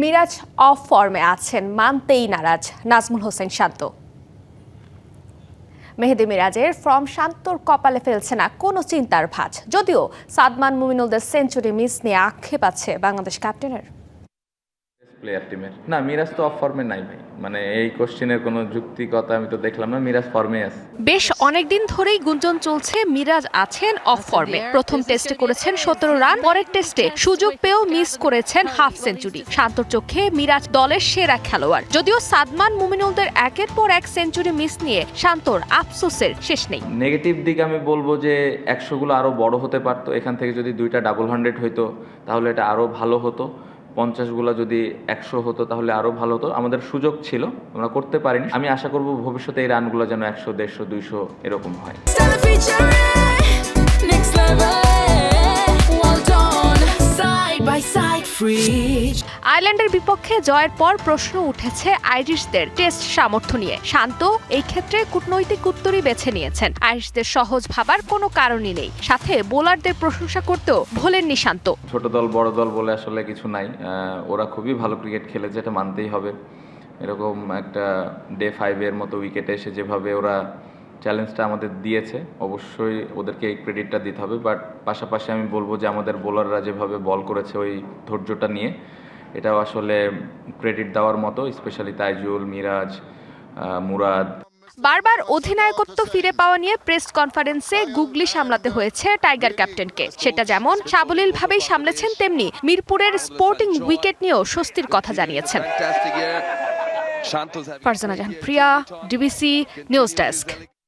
Miraj of ফর্মে আছেন, মানতেই নারাজ, নাজমুল হোসেন শান্ত। মেহেদি মিরাজের ফর্ম শান্তর কপালে ফেলছে না কোনো চিন্তার ভাঁজ। যদিও সাদমান মুমিনুলদের সেঞ্চুরি মিস নিয়ে আক্ষেপ আছে বাংলাদেশ ক্যাপ্টেনের। প্লেয়ার টিমের না মিরাজ তো অফ ফর্মে নাই ভাই। মানে এই কোশ্চেনের কোনো যুক্তিকতা আমি তো দেখলাম না মিরাজ ফর্মে আছে। বেশ অনেকদিন ধরেই গুঞ্জন চলছে মিরাজ আছেন অফ ফর্মে প্রথম টেস্টে করেছেন সতেরো রান পরের টেস্টে সুযোগ পেয়েও মিস করেছেন হাফ সেঞ্চুরি শান্তর চোখে মিরাজ দলের সেরা খেলোয়াড়। যদিও সাদমান মুমিনুলদের একের পর এক সেঞ্চুরি মিস নিয়ে শান্তর আফসোসের শেষ নেই। নেগেটিভ দিক আমি বলব যে একশোগুলো আরও বড় হতে পারতো। এখান থেকে যদি দুইটা ডাবল হান্ড্রেড হইতো তাহলে এটা আরও ভালো হতো। পঞ্চাশগুলো যদি একশো হতো তাহলে আরও ভালো হতো। আমাদের সুযোগ ছিল, আমরা করতে পারিনি। আমি আশা করব ভবিষ্যতে এই রানগুলো যেন একশো, দেড়শো, দুইশো এরকম হয়। Free. আয়ারল্যান্ডের বিপক্ষে জয়ের পর প্রশ্ন উঠেছে আইরিশদের টেস্ট সামর্থ্য নিয়ে। শান্ত, এই ক্ষেত্রে কূটনৈতিক উত্তরই বেছে নিয়েছেন। আইরিশদের সহজ ভাবার কোনো কারণই নেই। সাথে বোলারদের প্রশংসা করতেও ভোলেননি শান্ত। ছোট দল, বড় দল বলে আসলে কিছু নাই। ওরা খুবই ভালো ক্রিকেট খেলেছে, এটা মানতেই হবে। এরকম একটা ডে ফাইভের মতো উইকেটে এসে যেভাবে ওরা চ্যালেঞ্জটা আমাদের দিয়েছে, অবশ্যই ওদেরকে এই ক্রেডিটটা দিতে হবে। বাট পাশাপাশি আমি বলব যে আমাদের বোলাররা যেভাবে বল করেছে ওই ধৈর্যটা নিয়ে এটাও আসলে ক্রেডিট দেওয়ার মতো স্পেশালি তাইজুল মিরাজ মুরাদ। বারবার অধিনায়কত্ব ফিরে পাওয়া নিয়ে প্রেস কনফারেন্সে গুগলি সামলাতে হয়েছে টাইগার ক্যাপ্টেনকে সেটা যেমন সাবলীলভাবেই সামলেছেন তেমনি মিরপুরের স্পোর্টিং উইকেট নিয়েও স্বস্তির কথা জানিয়েছেন। Farzana Jahan Priya DBC news desk